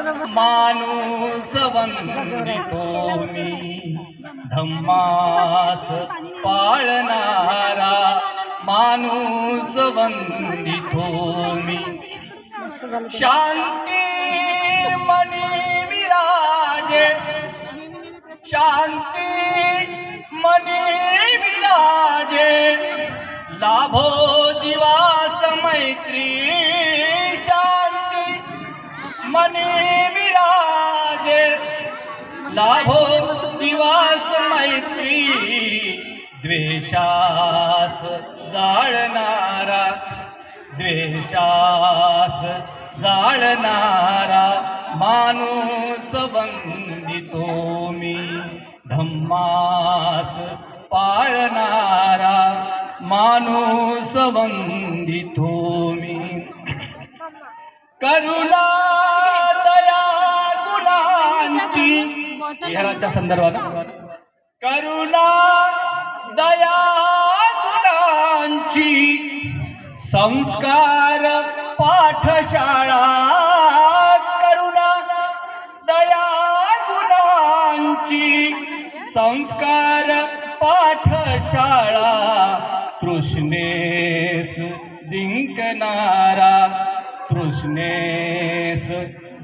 माणूस वंदितो मी धम्मास पाळणारा माणूस वंदितो मी शांती मनी विराजे शांती मनी विराजे लाभो जीवास मैत्री शांती मनी लाभो दिवास मैत्री द्वेषास जाळणारा द्वेषास जाळणारा माणूस वंदितो मी धम्मास पाळणारा माणूस वंदितो मी. करुणा विहाराच्या संदर्भात करुणा दया गुणांची संस्कार पाठशाळा. करुणा दया गुणांची संस्कार पाठशाळा. कृष्णेस जिंकणारा कृष्णेस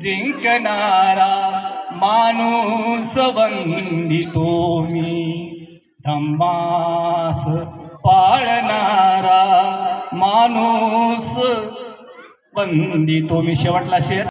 जिंकणारा. माणूस बंदितो मी. धम्मास पाळणारा माणूस बंदितो मी. शेवटला शेर.